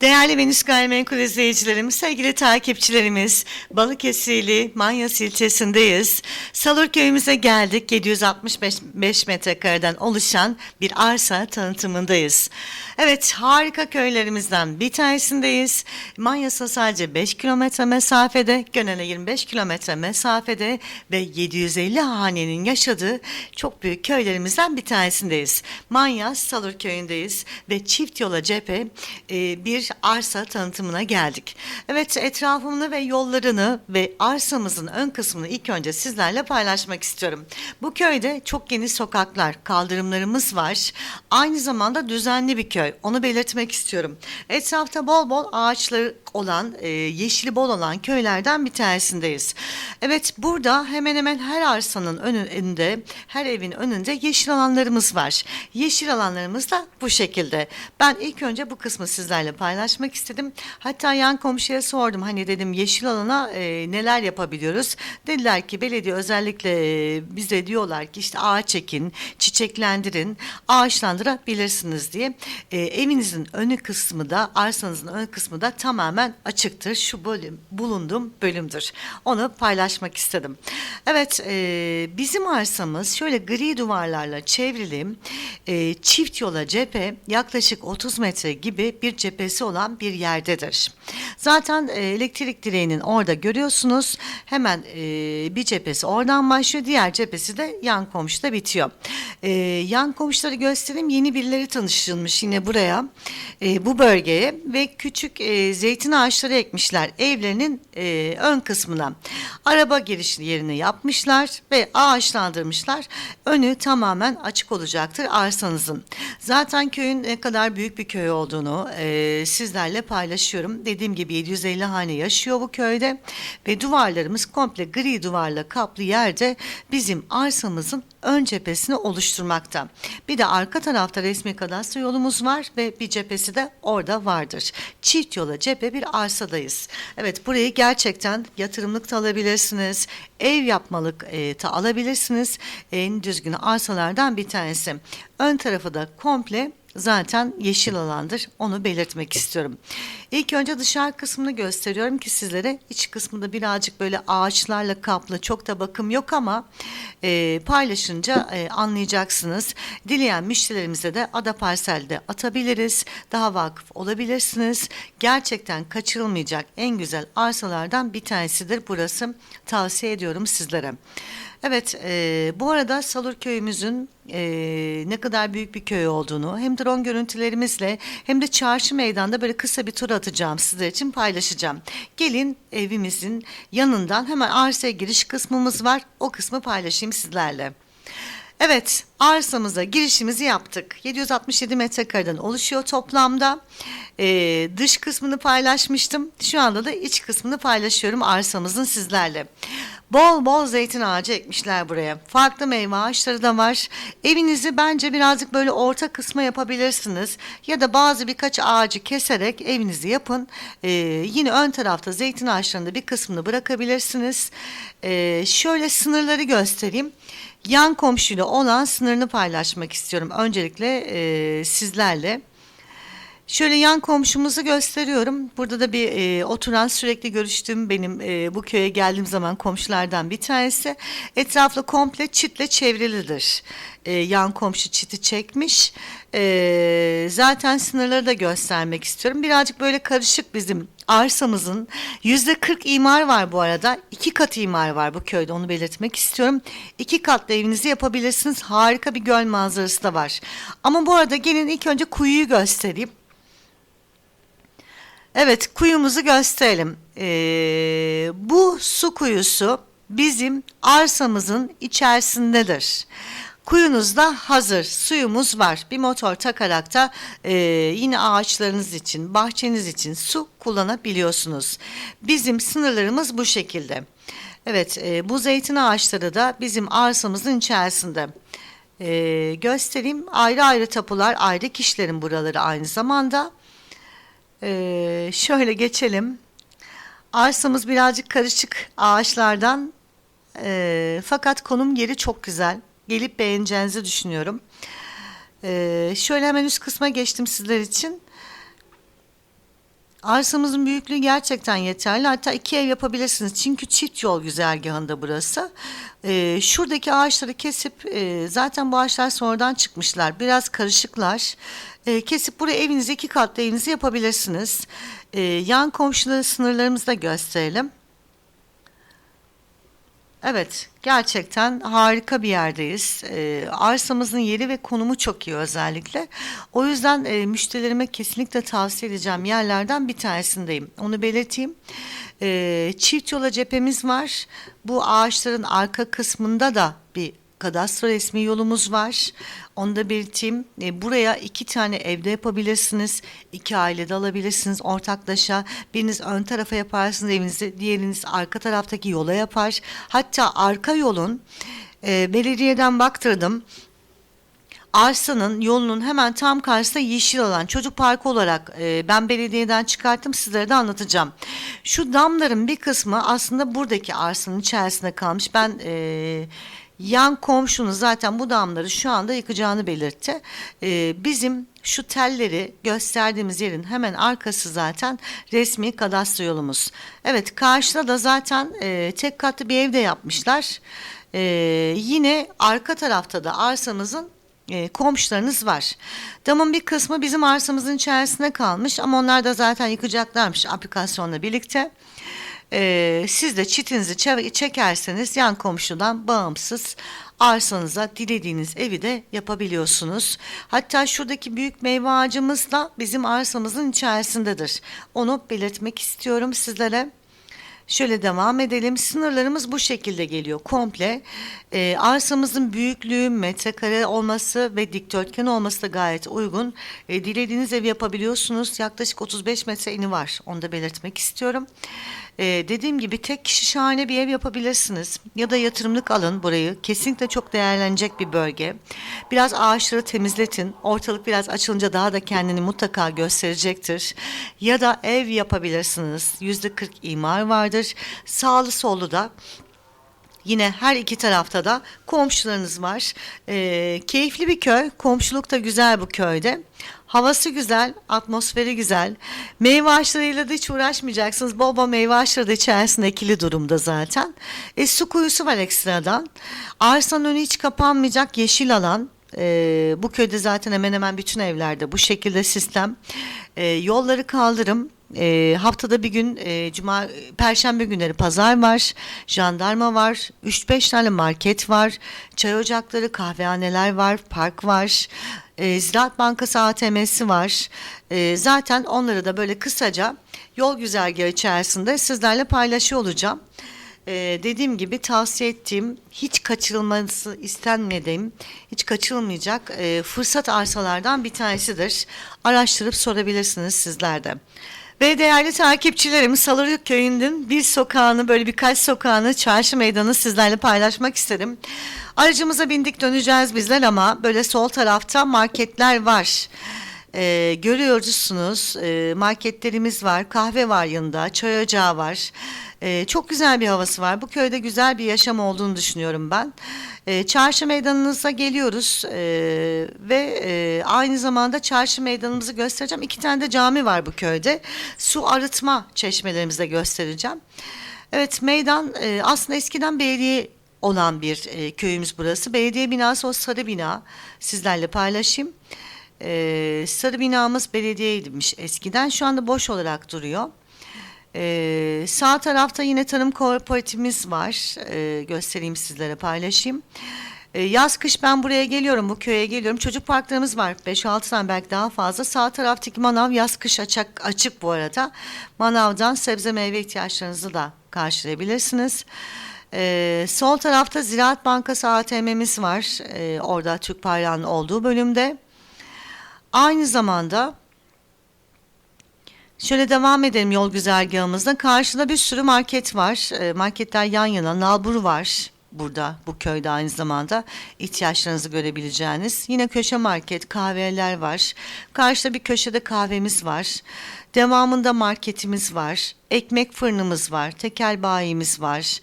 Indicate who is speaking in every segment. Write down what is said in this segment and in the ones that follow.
Speaker 1: Değerli Venüs Gayrimenkul izleyicilerimiz, sevgili takipçilerimiz, Balıkesirli Manyas ilçesindeyiz. Salur köyümüze geldik. 765 metrekareden oluşan bir arsa tanıtımındayız. Evet, harika köylerimizden bir tanesindeyiz. Manyas'a sadece 5 kilometre mesafede, Gönen'e 25 kilometre mesafede ve 750 hanenin yaşadığı çok büyük köylerimizden bir tanesindeyiz. Manyas Salur köyündeyiz ve çift yola cephe e, bir arsa tanıtımına geldik. Evet etrafını ve yollarını ve arsamızın ön kısmını ilk önce sizlerle paylaşmak istiyorum. Bu köyde çok geniş sokaklar, kaldırımlarımız var. Aynı zamanda düzenli bir köy. Onu belirtmek istiyorum. Etrafta bol bol ağaçları olan, e, yeşili bol olan köylerden bir tanesindeyiz. Evet burada hemen hemen her arsanın önünde, her evin önünde yeşil alanlarımız var. Yeşil alanlarımız da bu şekilde. Ben ilk önce bu kısmı sizlerle paylaşmak istedim. Hatta yan komşuya sordum hani dedim yeşil alana e, neler yapabiliyoruz? Dediler ki belediye özellikle e, bize diyorlar ki işte ağaç ekin, çiçeklendirin, ağaçlandırabilirsiniz diye. E, evinizin önü kısmı da arsanızın ön kısmı da tamamen açıktır. Şu bölüm bulunduğum bölümdür. Onu paylaşmak istedim. Evet e, bizim arsamız şöyle gri duvarlarla çevrili e, çift yola cephe yaklaşık 30 metre gibi bir cephesi olan bir yerdedir. Zaten e, elektrik direğinin orada görüyorsunuz. Hemen e, bir cephesi oradan başlıyor. Diğer cephesi de yan komşuda bitiyor. E, yan komşuları göstereyim. Yeni birileri tanışılmış yine buraya. E, bu bölgeye ve küçük e, zeytin ağaçları ekmişler evlerinin e, ön kısmına. Araba giriş yerini yapmışlar ve ağaçlandırmışlar. Önü tamamen açık olacaktır arsanızın. Zaten köyün ne kadar büyük bir köy olduğunu e, sizlerle paylaşıyorum. Dediğim gibi 750 hane yaşıyor bu köyde ve duvarlarımız komple gri duvarla kaplı yerde bizim arsamızın ön cephesini oluşturmakta. Bir de arka tarafta resmi kadastro yolumuz var ve bir cephesi de orada vardır. Çift yola cephe bir arsadayız. Evet burayı gerçekten yatırımlık da alabilirsiniz. Ev yapmalık e, da alabilirsiniz. En düzgün arsalardan bir tanesi. Ön tarafı da komple zaten yeşil alandır. Onu belirtmek istiyorum. İlk önce dışarı kısmını gösteriyorum ki sizlere iç kısmında birazcık böyle ağaçlarla kaplı çok da bakım yok ama e, paylaşınca e, anlayacaksınız. Dileyen müşterilerimize de ada parselde atabiliriz. Daha vakıf olabilirsiniz. Gerçekten kaçırılmayacak en güzel arsalardan bir tanesidir burası. Tavsiye ediyorum sizlere. Evet, e, bu arada Salur köyümüzün e, ne kadar büyük bir köy olduğunu hem drone görüntülerimizle hem de çarşı meydanda böyle kısa bir tur atacağım sizler için paylaşacağım. Gelin evimizin yanından hemen arsaya giriş kısmımız var. O kısmı paylaşayım sizlerle. Evet, arsamıza girişimizi yaptık. 767 metrekareden oluşuyor toplamda. Ee, dış kısmını paylaşmıştım. Şu anda da iç kısmını paylaşıyorum arsamızın sizlerle. Bol bol zeytin ağacı ekmişler buraya. Farklı meyve ağaçları da var. Evinizi bence birazcık böyle orta kısma yapabilirsiniz. Ya da bazı birkaç ağacı keserek evinizi yapın. Ee, yine ön tarafta zeytin ağaçlarında bir kısmını bırakabilirsiniz. Ee, şöyle sınırları göstereyim yan komşuyla olan sınırını paylaşmak istiyorum. Öncelikle e, sizlerle. Şöyle yan komşumuzu gösteriyorum. Burada da bir e, oturan sürekli görüştüğüm benim e, bu köye geldiğim zaman komşulardan bir tanesi. Etraflı komple çitle çevrilidir. E, yan komşu çiti çekmiş. E, zaten sınırları da göstermek istiyorum. Birazcık böyle karışık bizim arsamızın yüzde 40 imar var bu arada. iki kat imar var bu köyde onu belirtmek istiyorum. İki katlı evinizi yapabilirsiniz. Harika bir göl manzarası da var. Ama bu arada gelin ilk önce kuyuyu göstereyim. Evet kuyumuzu gösterelim. Ee, bu su kuyusu bizim arsamızın içerisindedir. Kuyunuz da hazır, suyumuz var. Bir motor takarak da e, yine ağaçlarınız için, bahçeniz için su kullanabiliyorsunuz. Bizim sınırlarımız bu şekilde. Evet, e, bu zeytin ağaçları da bizim arsamızın içerisinde. E, göstereyim. Ayrı ayrı tapular, ayrı kişilerin buraları aynı zamanda. Ee, şöyle geçelim. Arsamız birazcık karışık ağaçlardan e, fakat konum yeri çok güzel. Gelip beğeneceğinizi düşünüyorum. Ee, şöyle hemen üst kısma geçtim sizler için. Arsamızın büyüklüğü gerçekten yeterli. Hatta iki ev yapabilirsiniz. Çünkü çift yol güzergahında burası. Ee, şuradaki ağaçları kesip e, zaten bu ağaçlar sonradan çıkmışlar. Biraz karışıklar. Ee, kesip buraya evinizi iki katlı evinizi yapabilirsiniz. Ee, yan komşuları sınırlarımızı da gösterelim. Evet, gerçekten harika bir yerdeyiz. Ee, arsamızın yeri ve konumu çok iyi özellikle. O yüzden e, müşterilerime kesinlikle tavsiye edeceğim yerlerden bir tanesindeyim. Onu belirteyim. Ee, çift yola cephemiz var. Bu ağaçların arka kısmında da kadastro resmi yolumuz var. Onu da belirteyim. E, buraya iki tane evde yapabilirsiniz. iki ailede alabilirsiniz ortaklaşa. Biriniz ön tarafa yaparsınız evinizi. Diğeriniz arka taraftaki yola yapar. Hatta arka yolun e, belediyeden baktırdım. Arsanın yolunun hemen tam karşısında yeşil alan çocuk parkı olarak e, ben belediyeden çıkarttım sizlere de anlatacağım. Şu damların bir kısmı aslında buradaki arsanın içerisinde kalmış. Ben e, yan komşunuz zaten bu damları şu anda yıkacağını belirtti. E, bizim şu telleri gösterdiğimiz yerin hemen arkası zaten resmi kadastro yolumuz. Evet karşıda da zaten e, tek katlı bir evde yapmışlar. E, yine arka tarafta da arsamızın e, komşularınız var. Damın bir kısmı bizim arsamızın içerisinde kalmış ama onlar da zaten yıkacaklarmış aplikasyonla birlikte. E, siz de çitinizi çe- çekerseniz yan komşudan bağımsız arsanıza dilediğiniz evi de yapabiliyorsunuz. Hatta şuradaki büyük meyve ağacımız da bizim arsamızın içerisindedir. Onu belirtmek istiyorum sizlere. Şöyle devam edelim. Sınırlarımız bu şekilde geliyor komple. Ee, arsamızın büyüklüğü, metrekare olması ve dikdörtgen olması da gayet uygun. Ee, dilediğiniz evi yapabiliyorsunuz. Yaklaşık 35 metre eni var. Onu da belirtmek istiyorum. Ee, dediğim gibi tek kişi şahane bir ev yapabilirsiniz. Ya da yatırımlık alın burayı. Kesinlikle çok değerlenecek bir bölge. Biraz ağaçları temizletin. Ortalık biraz açılınca daha da kendini mutlaka gösterecektir. Ya da ev yapabilirsiniz. Yüzde 40 imar vardır. Sağlı sollu da Yine her iki tarafta da komşularınız var. Ee, keyifli bir köy. Komşuluk da güzel bu köyde. Havası güzel, atmosferi güzel. Meyve ağaçlarıyla da hiç uğraşmayacaksınız. Bol bol meyve ağaçları da içerisinde ekili durumda zaten. E, su kuyusu var ekstradan. Arsanın önü hiç kapanmayacak yeşil alan. Ee, bu köyde zaten hemen hemen bütün evlerde bu şekilde sistem. Ee, yolları kaldırım. E, haftada bir gün e, cuma perşembe günleri pazar var, jandarma var, 3-5 tane market var, çay ocakları, kahvehaneler var, park var. E, Ziraat Bankası ATM'si var. E, zaten onları da böyle kısaca yol güzergahı içerisinde sizlerle paylaşıyor olacağım. Ee, dediğim gibi tavsiye ettiğim hiç kaçırılması istenmediğim hiç kaçırılmayacak e, fırsat arsalardan bir tanesidir. Araştırıp sorabilirsiniz sizler de. Ve değerli takipçilerim Salırık Köyü'nün bir sokağını böyle birkaç sokağını çarşı meydanı sizlerle paylaşmak istedim. Aracımıza bindik döneceğiz bizler ama böyle sol tarafta marketler var. Ee, görüyorsunuz e, marketlerimiz var, kahve var yanında, çay ocağı var. Ee, çok güzel bir havası var. Bu köyde güzel bir yaşam olduğunu düşünüyorum ben. Ee, çarşı meydanınıza geliyoruz ee, ve e, aynı zamanda çarşı meydanımızı göstereceğim. İki tane de cami var bu köyde. Su arıtma çeşmelerimizi de göstereceğim. Evet meydan e, aslında eskiden belediye olan bir e, köyümüz burası. Belediye binası o sarı bina sizlerle paylaşayım. Ee, sarı binamız belediyeymiş eskiden. Şu anda boş olarak duruyor. Ee, sağ tarafta yine tarım kooperatifimiz var. Ee, göstereyim sizlere paylaşayım. Ee, yaz kış ben buraya geliyorum, bu köye geliyorum. Çocuk parklarımız var. 5-6 tane belki daha fazla. Sağ taraftaki manav yaz kış açık, açık bu arada. Manavdan sebze meyve ihtiyaçlarınızı da karşılayabilirsiniz. Ee, sol tarafta Ziraat Bankası ATM'miz var. Ee, orada Türk bayrağının olduğu bölümde. Aynı zamanda şöyle devam edelim yol güzergahımızda. Karşıda bir sürü market var. E, marketler yan yana. Nalbur var burada bu köyde aynı zamanda ihtiyaçlarınızı görebileceğiniz. Yine köşe market, kahveler var. Karşıda bir köşede kahvemiz var. Devamında marketimiz var. Ekmek fırınımız var. Tekel bayimiz var.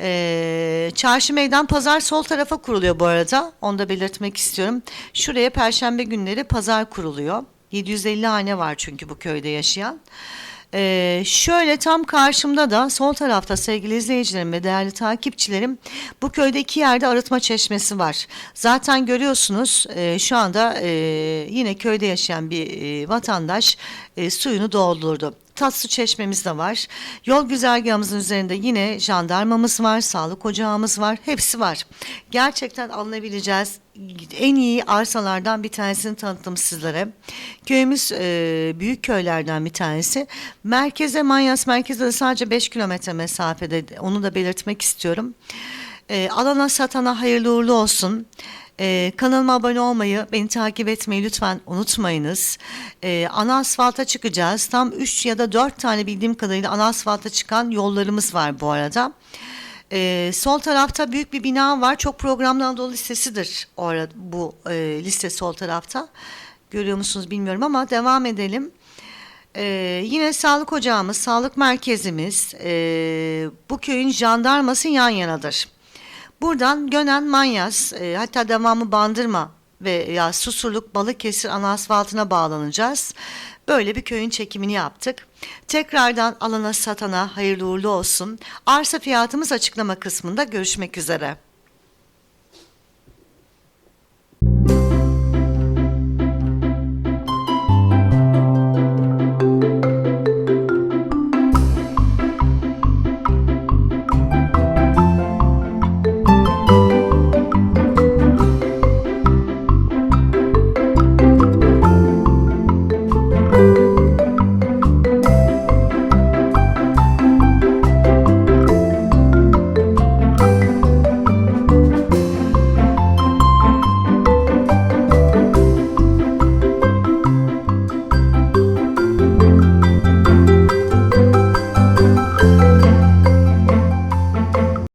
Speaker 1: Ee, çarşı meydan pazar sol tarafa kuruluyor bu arada. Onu da belirtmek istiyorum. Şuraya perşembe günleri pazar kuruluyor. 750 hane var çünkü bu köyde yaşayan. Ee, şöyle tam karşımda da sol tarafta sevgili izleyicilerim ve değerli takipçilerim bu köyde iki yerde arıtma çeşmesi var. Zaten görüyorsunuz e, şu anda e, yine köyde yaşayan bir e, vatandaş e, suyunu doldurdu. Tatlı çeşmemiz de var. Yol güzergahımızın üzerinde yine jandarmamız var, sağlık ocağımız var. Hepsi var. Gerçekten alınabileceğiz en iyi arsalardan bir tanesini tanıttım sizlere. Köyümüz e, büyük köylerden bir tanesi. Merkeze, Manyas merkeze de sadece 5 kilometre mesafede. Onu da belirtmek istiyorum. E, alana satana hayırlı uğurlu olsun. Ee, kanalıma abone olmayı, beni takip etmeyi lütfen unutmayınız. Ee, ana asfalta çıkacağız. Tam 3 ya da 4 tane bildiğim kadarıyla ana asfalta çıkan yollarımız var bu arada. Ee, sol tarafta büyük bir bina var. Çok programlı Anadolu Lisesi'dir o arada, bu e, liste sol tarafta. Görüyor musunuz bilmiyorum ama devam edelim. Ee, yine sağlık ocağımız, sağlık merkezimiz, e, bu köyün jandarması yan yanadır. Buradan Gönen Manyas e, hatta devamı Bandırma ve ya Susurluk Balıkesir ana asfaltına bağlanacağız. Böyle bir köyün çekimini yaptık. Tekrardan alana satana hayırlı uğurlu olsun. Arsa fiyatımız açıklama kısmında görüşmek üzere.